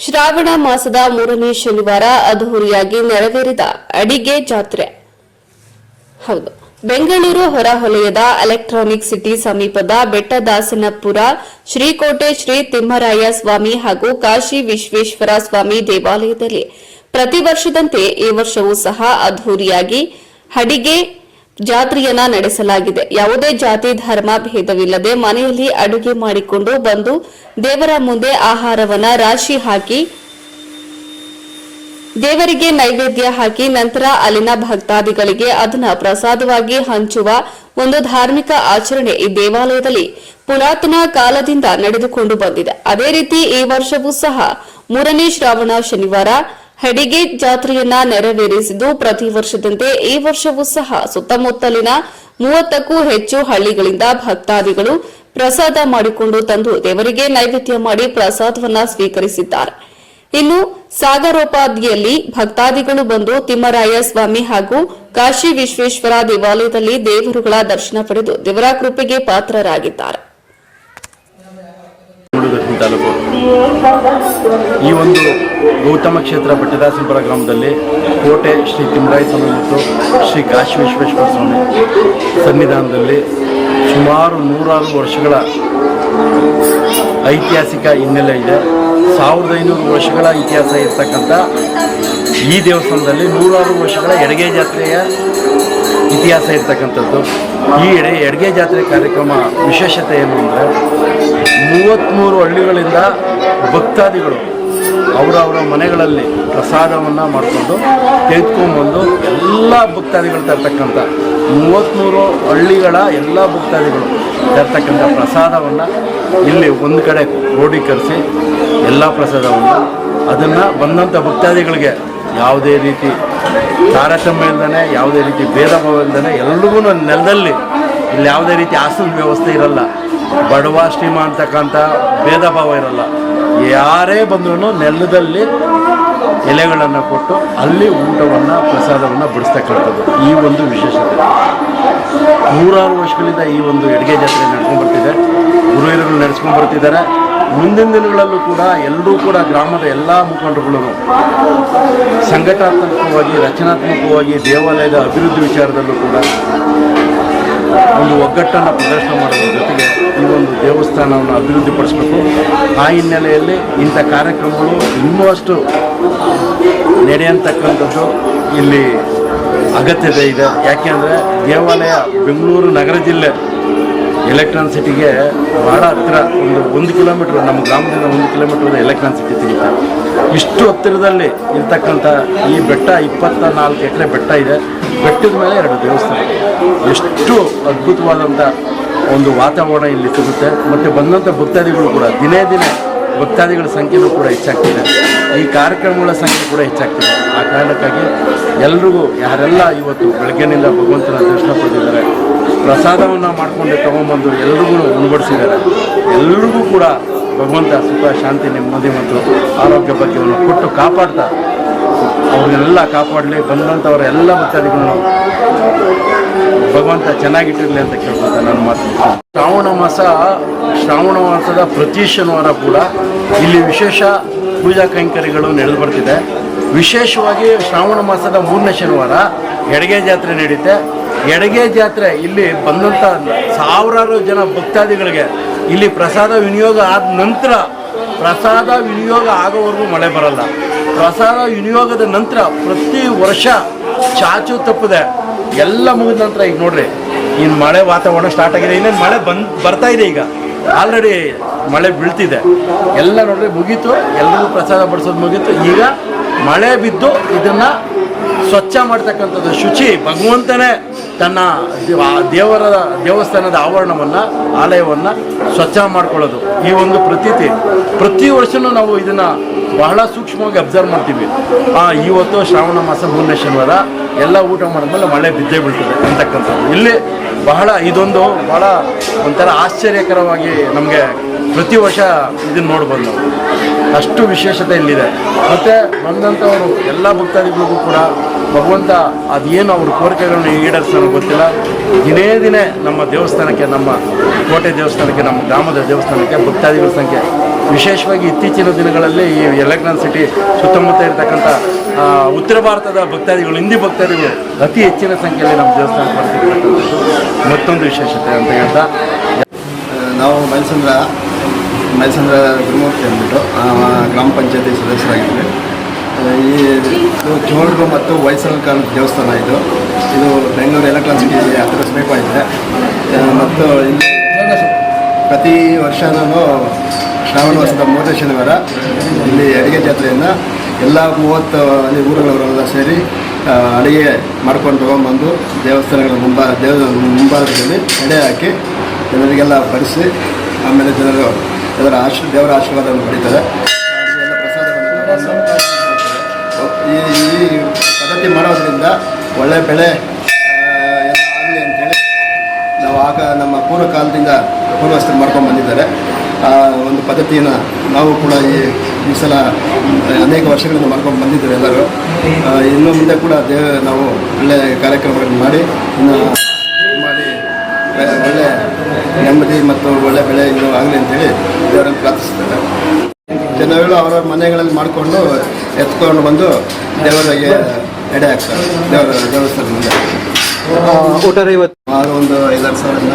ಶ್ರಾವಣ ಮಾಸದ ಮೂರನೇ ಶನಿವಾರ ಅದ್ಧೂರಿಯಾಗಿ ನೆರವೇರಿದ ಅಡಿಗೆ ಜಾತ್ರೆ. ಹೌದು. ಬೆಂಗಳೂರು ಹೊರವಲಯದ ಎಲೆಕ್ಟ್ರಾನಿಕ್ ಸಿಟಿ ಸಮೀಪದ ಬೆಟ್ಟದಾಸನಪುರ, ಶ್ರೀಕೋಟೆ ಶ್ರೀ ತಿಮ್ಮರಾಯ ಸ್ವಾಮಿ ಹಾಗೂ ಕಾಶಿ ವಿಶ್ವೇಶ್ವರ ಸ್ವಾಮಿ ದೇವಾಲಯದಲ್ಲಿ ಪ್ರತಿ ವರ್ಷದಂತೆ ಈ ವರ್ಷವೂ ಸಹ ಅದ್ಧೂರಿಯಾಗಿ ಅಡಿಗೆ ಜಾತ್ರೆಯನ್ನ ನಡೆಸಲಾಗಿದೆ. ಯಾವುದೇ ಜಾತಿ, ಧರ್ಮ, ಭೇದವಿಲ್ಲದೆ ಮನೆಯಲ್ಲಿ ಅಡುಗೆ ಮಾಡಿಕೊಂಡು ಬಂದು ದೇವರ ಮುಂದೆ ಆಹಾರವನ್ನ ರಾಶಿ ಹಾಕಿ, ದೇವರಿಗೆ ನೈವೇದ್ಯ ಹಾಕಿ ನಂತರ ಅಲ್ಲಿನ ಭಕ್ತಾದಿಗಳಿಗೆ ಅದನ್ನ ಪ್ರಸಾದವಾಗಿ ಹಂಚುವ ಒಂದು ಧಾರ್ಮಿಕ ಆಚರಣೆ ಈ ದೇವಾಲಯದಲ್ಲಿ ಪುರಾತನ ಕಾಲದಿಂದ ನಡೆದುಕೊಂಡು ಬಂದಿದೆ. ಅದೇ ರೀತಿ ಈ ವರ್ಷವೂ ಸಹ ಮೂರನೇ ಶ್ರಾವಣ ಶನಿವಾರ ಹೆಡಿಗೆ ಜಾತ್ರೆಯನ್ನ ನೆರವೇರಿಸಿದ್ದು ಪ್ರತಿ ವರ್ಷದಂತೆ ಈ ವರ್ಷವೂ ಸಹ ಸುತ್ತಮುತ್ತಲಿನ ಮೂವತ್ತಕ್ಕೂ ಹೆಚ್ಚು ಹಳ್ಳಿಗಳಿಂದ ಭಕ್ತಾದಿಗಳು ಪ್ರಸಾದ ಮಾಡಿಕೊಂಡು ತಂದು ದೇವರಿಗೆ ನೈವೇದ್ಯ ಮಾಡಿ ಪ್ರಸಾದವನ್ನ ಸ್ವೀಕರಿಸಿದ್ದಾರೆ. ಇನ್ನು ಸಾಗರೋಪಾದಿಯಲ್ಲಿ ಭಕ್ತಾದಿಗಳು ಬಂದು ತಿಮ್ಮರಾಯ ಸ್ವಾಮಿ ಹಾಗೂ ಕಾಶಿ ವಿಶ್ವೇಶ್ವರ ದೇವಾಲಯದಲ್ಲಿ ದೇವರುಗಳ ದರ್ಶನ ಪಡೆದು ದೇವರ ಕೃಪೆಗೆ ಪಾತ್ರರಾಗಿದ್ದಾರೆ. ತಾಲೂಕು. ಈ ಒಂದು ಗೌತಮ ಕ್ಷೇತ್ರ ಬೆಟ್ಟದಾಸನಪುರ ಗ್ರಾಮದಲ್ಲಿ ಕೋಟೆ ಶ್ರೀ ತಿಮ್ಮರಾಯ ಸ್ವಾಮಿ ಮತ್ತು ಶ್ರೀ ಕಾಶಿ ವಿಶ್ವೇಶ್ವರ ಸ್ವಾಮಿ ಸನ್ನಿಧಾನದಲ್ಲಿ ಸುಮಾರು ನೂರಾರು ವರ್ಷಗಳ ಐತಿಹಾಸಿಕ ಹಿನ್ನೆಲೆ ಇದೆ. ಸಾವಿರದ ಐನೂರು ವರ್ಷಗಳ ಇತಿಹಾಸ ಇರ್ತಕ್ಕಂಥ ಈ ದೇವಸ್ಥಾನದಲ್ಲಿ ನೂರಾರು ವರ್ಷಗಳ ಎಡಗೆ ಜಾತ್ರೆಯ ಇತಿಹಾಸ ಇರ್ತಕ್ಕಂಥದ್ದು. ಈ ಎಡೆ ಎಡಗೆ ಜಾತ್ರೆ ಕಾರ್ಯಕ್ರಮ ವಿಶೇಷತೆ ಏನು ಅಂದರೆ ಮೂವತ್ತ್ಮೂರು ಹಳ್ಳಿಗಳಿಂದ ಭಕ್ತಾದಿಗಳು ಅವರವರ ಮನೆಗಳಲ್ಲಿ ಪ್ರಸಾದವನ್ನು ಮಾಡಿಕೊಂಡು ತೆಗೆದುಕೊಂಡ್ಬಂದು ಎಲ್ಲ ಭಕ್ತಾದಿಗಳು ತರ್ತಕ್ಕಂಥ ಮೂವತ್ತ್ಮೂರು ಹಳ್ಳಿಗಳ ಎಲ್ಲ ಭಕ್ತಾದಿಗಳು ತರ್ತಕ್ಕಂಥ ಪ್ರಸಾದವನ್ನು ಇಲ್ಲಿ ಒಂದು ಕಡೆ ಕ್ರೋಢೀಕರಿಸಿ ಎಲ್ಲ ಪ್ರಸಾದವನ್ನು ಅದನ್ನು ಬಂದಂಥ ಭಕ್ತಾದಿಗಳಿಗೆ ಯಾವುದೇ ರೀತಿ ತಾರತಮ್ಯ ಇಲ್ಲದೇ ಯಾವುದೇ ರೀತಿ ಭೇದ ಭಾವ ಇಲ್ಲದೇ ಎಲ್ರಿಗೂ ನೆಲದಲ್ಲಿ ಇಲ್ಲಿ ಯಾವುದೇ ರೀತಿ ಆಸನ ವ್ಯವಸ್ಥೆ ಇರಲ್ಲ. ಬಡವ ಶ್ರೀಮ ಅಂತಕ್ಕಂಥ ಭೇದ ಭಾವ ಇರಲ್ಲ. ಯಾರೇ ಬಂದ್ರೂ ನೆಲದಲ್ಲಿ ಎಲೆಗಳನ್ನು ಕೊಟ್ಟು ಅಲ್ಲಿ ಊಟವನ್ನು, ಪ್ರಸಾದವನ್ನು ಬಿಡಿಸ್ತಕ್ಕಂಥದ್ದು ಈ ಒಂದು ವಿಶೇಷತೆ. ನೂರಾರು ವರ್ಷಗಳಿಂದ ಈ ಒಂದು ಅಡುಗೆ ಜಾತ್ರೆ ನಡ್ಕೊಂಡು ಬರ್ತಿದೆ ಗುರು ನಡೆಸ್ಕೊಂಡು ಬರ್ತಿದ್ದಾರೆ ಮುಂದಿನ ದಿನಗಳಲ್ಲೂ ಕೂಡ ಎಲ್ಲರೂ ಕೂಡ ಗ್ರಾಮದ ಎಲ್ಲ ಮುಖಂಡರುಗಳು ಸಂಘಟನಾತ್ಮಕವಾಗಿ ರಚನಾತ್ಮಕವಾಗಿ ದೇವಾಲಯದ ಅಭಿವೃದ್ಧಿ ವಿಚಾರದಲ್ಲೂ ಕೂಡ ಒಂದು ಒಗ್ಗಟ್ಟನ್ನು ಪ್ರದರ್ಶನ ಮಾಡೋದ್ರ ಜೊತೆಗೆ ಈ ಒಂದು ದೇವಸ್ಥಾನವನ್ನು ಅಭಿವೃದ್ಧಿಪಡಿಸಬೇಕು. ಆ ಹಿನ್ನೆಲೆಯಲ್ಲಿ ಇಂಥ ಕಾರ್ಯಕ್ರಮಗಳು ಇನ್ನೂ ಅಷ್ಟು ನಡೆಯಂತಕ್ಕಂಥದ್ದು ಇಲ್ಲಿ ಅಗತ್ಯತೆ ಇದೆ. ಯಾಕೆಂದರೆ ದೇವಾಲಯ ಬೆಂಗಳೂರು ನಗರ ಜಿಲ್ಲೆ ಎಲೆಕ್ಟ್ರಾನ್ ಸಿಟಿಗೆ ಭಾಳ ಹತ್ತಿರ ಒಂದು ಒಂದು ಕಿಲೋಮೀಟ್ರ್ ನಮ್ಮ ಗ್ರಾಮದಿಂದ ಒಂದು ಕಿಲೋಮೀಟ್ರ್ ಎಲೆಕ್ಟ್ರಾನ್ ಸಿಟಿ ಸಿಗುತ್ತೆ ಇಷ್ಟು ಹತ್ತಿರದಲ್ಲಿ ಇರ್ತಕ್ಕಂಥ ಈ ಬೆಟ್ಟ ಇಪ್ಪತ್ತ ನಾಲ್ಕು ಎಕರೆ ಬೆಟ್ಟ ಇದೆ. ಬೆಟ್ಟದ ಮೇಲೆ ಎರಡು ದೇವಸ್ಥಾನ. ಎಷ್ಟು ಅದ್ಭುತವಾದಂಥ ಒಂದು ವಾತಾವರಣ ಇಲ್ಲಿ ಸಿಗುತ್ತೆ. ಮತ್ತು ಬಂದಂಥ ಭಕ್ತಾದಿಗಳು ಕೂಡ, ದಿನೇ ದಿನೇ ಭಕ್ತಾದಿಗಳ ಸಂಖ್ಯೆನೂ ಕೂಡ ಹೆಚ್ಚಾಗ್ತಿದೆ. ಈ ಕಾರ್ಯಕ್ರಮಗಳ ಸಂಖ್ಯೆ ಕೂಡ ಹೆಚ್ಚಾಗ್ತಿದೆ. ಆ ಕಾರಣಕ್ಕಾಗಿ ಎಲ್ರಿಗೂ, ಯಾರೆಲ್ಲ ಇವತ್ತು ಬೆಳಗ್ಗೆನಿಂದ ಭಗವಂತನ ದರ್ಶನ ಪಡೆದಿದ್ದಾರೆ ಪ್ರಸಾದವನ್ನು ಮಾಡಿಕೊಂಡು ತೊಗೊಂಬಂದು ಎಲ್ರಿಗೂ ಉಣಬಡಿಸಿದ್ದಾರೆ. ಎಲ್ರಿಗೂ ಕೂಡ ಭಗವಂತ ಸುಖ, ಶಾಂತಿ, ನೆಮ್ಮದಿ ಮತ್ತು ಆರೋಗ್ಯ ಭಾಗ್ಯವನ್ನು ಕೊಟ್ಟು ಕಾಪಾಡ್ತಾ, ಅವ್ರನ್ನೆಲ್ಲ ಕಾಪಾಡಲಿ ಬಂದಂಥವರ ಎಲ್ಲ ಭಕ್ತಾದಿಗಳನ್ನು ಭಗವಂತ ಚೆನ್ನಾಗಿಟ್ಟಿರಲಿ ಅಂತ ಕೇಳ್ಕೊತ ನಾನು ಮಾತು. ಶ್ರಾವಣ ಮಾಸ, ಶ್ರಾವಣ ಮಾಸದ ಪ್ರತಿ ಶನಿವಾರ ಕೂಡ ಇಲ್ಲಿ ವಿಶೇಷ ಪೂಜಾ ಕೈಂಕರ್ಯಗಳು ನಡೆದು ಬರ್ತಿದೆ ವಿಶೇಷವಾಗಿ ಶ್ರಾವಣ ಮಾಸದ ಮೂರನೇ ಶನಿವಾರ ಎಡಗೆ ಜಾತ್ರೆ ನಡೆಯುತ್ತೆ ಎಡಗೆ ಜಾತ್ರೆ ಇಲ್ಲಿ ಬಂದಂಥ ಸಾವಿರಾರು ಜನ ಭಕ್ತಾದಿಗಳಿಗೆ ಇಲ್ಲಿ ಪ್ರಸಾದ ವಿನಿಯೋಗ ಆದ ನಂತರ ಪ್ರಸಾದ ವಿನಿಯೋಗ ಆಗೋವರೆಗೂ ಮಳೆ ಬರಲ್ಲ. ಪ್ರಸಾದ ವಿನಿಯೋಗದ ನಂತರ ಪ್ರತಿ ವರ್ಷ ಚಾಚು ತಪ್ಪದೆ. ಎಲ್ಲ ಮುಗಿದ ನಂತರ ಈಗ ನೋಡ್ರಿ ಇನ್ನು ಮಳೆ ವಾತಾವರಣ ಸ್ಟಾರ್ಟ್ ಆಗಿದೆ. ಇನ್ನೇನು ಮಳೆ ಬಂದ್, ಬರ್ತಾ ಇದೆ ಈಗ. ಆಲ್ರೆಡಿ ಮಳೆ ಬೀಳ್ತಿದೆ. ಎಲ್ಲ ನೋಡ್ರಿ, ಮುಗೀತು. ಎಲ್ಲರಿಗೂ ಪ್ರಸಾದ ಬಡಿಸೋದು ಮುಗೀತು. ಈಗ ಮಳೆ ಬಿದ್ದು ಇದನ್ನು ಸ್ವಚ್ಛ ಮಾಡ್ತಕ್ಕಂಥದ್ದು ಶುಚಿ ಭಗವಂತನೇ. ತನ್ನ ದೇವರ ದೇವಸ್ಥಾನದ ಆವರಣವನ್ನು, ಆಲಯವನ್ನು ಸ್ವಚ್ಛ ಮಾಡ್ಕೊಳ್ಳೋದು ಈ ಒಂದು ಪ್ರತೀತಿ. ಪ್ರತಿ ವರ್ಷವೂ ನಾವು ಇದನ್ನು ಬಹಳ ಸೂಕ್ಷ್ಮವಾಗಿ ಅಬ್ಸರ್ವ್ ಮಾಡ್ತೀವಿ. ಇವತ್ತು ಶ್ರಾವಣ ಮಾಸ ಮೂರನೇ ಶನಿವಾರ, ಎಲ್ಲ ಊಟ ಮಾಡಿದ್ಮೇಲೆ ಮಳೆ ಬಿದ್ದೇ ಬೀಳ್ತದೆ ಅಂತಕ್ಕಂಥದ್ದು. ಇಲ್ಲಿ ಬಹಳ ಇದೊಂದು ಬಹಳ ಒಂಥರ ಆಶ್ಚರ್ಯಕರವಾಗಿ ನಮಗೆ ಪ್ರತಿ ವರ್ಷ ಇದನ್ನು ನೋಡ್ಬೋದು ನಾವು. ಅಷ್ಟು ವಿಶೇಷತೆ ಇಲ್ಲಿದೆ. ಮತ್ತು ಬಂದಂಥವರು, ಎಲ್ಲ ಭಕ್ತಾದಿಗಳಿಗೂ ಕೂಡ ಭಗವಂತ ಅದೇನು ಅವ್ರ ಕೋರಿಕೆಗಳನ್ನು ಈಡೇರಿಸೋಣ ಗೊತ್ತಿಲ್ಲ. ದಿನೇ ದಿನೇ ನಮ್ಮ ದೇವಸ್ಥಾನಕ್ಕೆ ನಮ್ಮ ಕೋಟೆ ದೇವಸ್ಥಾನಕ್ಕೆ ನಮ್ಮ ಗ್ರಾಮದ ದೇವಸ್ಥಾನಕ್ಕೆ ಭಕ್ತಾದಿಗಳ ಸಂಖ್ಯೆ. ವಿಶೇಷವಾಗಿ ಇತ್ತೀಚಿನ ದಿನಗಳಲ್ಲಿ ಈ ಎಲೆಕ್ಟ್ರಾನ್ ಸಿಟಿ ಸುತ್ತಮುತ್ತ ಇರತಕ್ಕಂಥ ಉತ್ತರ ಭಾರತದ ಭಕ್ತಾದಿಗಳು ಹಿಂದಿ ಭಕ್ತಾದಿಗಳು ಅತಿ ಹೆಚ್ಚಿನ ಸಂಖ್ಯೆಯಲ್ಲಿ ನಮ್ಮ ದೇವಸ್ಥಾನಕ್ಕೆ ಬರ್ತಿರ್ತಕ್ಕಂಥದ್ದು ಮತ್ತೊಂದು ವಿಶೇಷತೆ ಅಂತ ಹೇಳ್ತಾ ನಾವು ಮೈಸಂದ್ರ ಮೈಸಂದ್ರ ಗುರುಮೂರ್ತಿ ಅಂದ್ಬಿಟ್ಟು ಗ್ರಾಮ ಪಂಚಾಯತಿ ಸದಸ್ಯರಾಗಿದ್ವಿ. ಆ, ಇದು ಚೋಳರು ಮತ್ತು ಹೊಯ್ಸಳ ಕಾಲದ ದೇವಸ್ಥಾನ ಇದು. ಇದು ಬೆಂಗಳೂರು ಎಲೆಕ್ಟ್ರಾನಿಕ್ ಹತ್ತಿರ ಸಮೀಪ ಇದೆ ಮತ್ತು ಇಲ್ಲಿ ಪ್ರತಿ ವರ್ಷ ನಾನು ಶ್ರಾವಣ ವರ್ಷದ ಮೂರನೇ ಶನಿವಾರ ಇಲ್ಲಿ ಅಡುಗೆ ಜಾತ್ರೆಯನ್ನು ಎಲ್ಲ ಮೂವತ್ತು ಅಲ್ಲಿ ಊರುಗಳವರೆಲ್ಲ ಸೇರಿ ಅಡುಗೆ ಮಾಡ್ಕೊಂಡು ತೊಗೊಂಬಂದು ದೇವಸ್ಥಾನಗಳ ಮುಂಬಾ, ದೇವ, ಮುಂಭಾಗದಲ್ಲಿ ಎಡೆ ಹಾಕಿ ಜನರಿಗೆಲ್ಲ ಬಡಿಸಿ, ಆಮೇಲೆ ಜನರು ಅದರ ಆಶೀರ್ ದೇವರ ಆಶೀರ್ವಾದವನ್ನು ಪಡಿತಾರೆ. ಎಲ್ಲ ಪ್ರಸಾದವನ್ನು ಈ ಈ ಪದ್ಧತಿ ಮಾಡೋದ್ರಿಂದ ಒಳ್ಳೆ ಬೆಳೆ ಆಗಲಿ ಅಂತೇಳಿ ನಾವು ಆಗ ನಮ್ಮ ಪೂರ್ವ ಕಾಲದಿಂದ ಪೂರ್ವಸ್ಥರು ಮಾಡ್ಕೊಂಡು ಬಂದಿದ್ದಾರೆ. ಆ, ಒಂದು ಪದ್ಧತಿಯನ್ನು ನಾವು ಕೂಡ ಈ ಈ ಸಲ ಅನೇಕ ವರ್ಷಗಳಿಂದ ಮಾಡ್ಕೊಂಡು ಬಂದಿದ್ದೇವೆ ಎಲ್ಲರೂ. ಇನ್ನು ಮುಂದೆ ಕೂಡ ದೇವ ನಾವು ಒಳ್ಳೆ ಕಾರ್ಯಕ್ರಮಗಳನ್ನು ಮಾಡಿ, ಇನ್ನು ಮಾಡಿ, ಒಳ್ಳೆ ನೆಮ್ಮದಿ ಮತ್ತು ಒಳ್ಳೆ ಬೆಳೆ ಇನ್ನೂ ಆಗಲಿ ಅಂತೇಳಿ ದೇವರನ್ನು ಪ್ರಾರ್ಥಿಸ್ತೇವೆ ಜನಗಳು ಅವರ ಮನೆಗಳಲ್ಲಿ ಮಾಡಿಕೊಂಡು ಎತ್ಕೊಂಡು ಬಂದು ದೇವರಿಗೆ ಎಡೆ ಹಾಕ್ತಾರೆ. ದೇವರ ದೇವಸ್ಥಾನ ಮುಂದೆ. ಒಟ್ಟಾರೆ ಇವತ್ತು? ಸುಮಾರು ಒಂದು ಐದಾರು ಸಾವಿರ ಜನ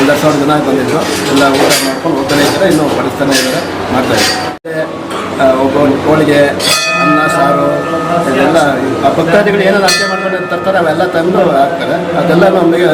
ಐದಾರು ಸಾವಿರ ಜನ ಬಂದಿದ್ರು. ಎಲ್ಲ ಊಟ ಮಾಡ್ಕೊಂಡು ಹೋಗ್ತಾನೆ ಇದ್ದಾರೆ ಇನ್ನೂ ಬಡಿಸ್ತಾನೆ ಇದ್ದಾರೆ ಮಾಡ್ತಾ ಇದ್ದಾರೆ. ಒಬ್ಬ ಹೋಳಿಗೆ ಅನ್ನ ಸಾರು ಇದೆಲ್ಲ ಆ ಭಕ್ತಾದಿಗಳು ಏನೇನು ಅಡುಗೆ ಮಾಡ್ಕೊಂಡು ತರ್ತಾರೆ ಅವೆಲ್ಲ ತಂದು ಹಾಕ್ತಾರೆ. ಅದೆಲ್ಲ ನಮಗೆ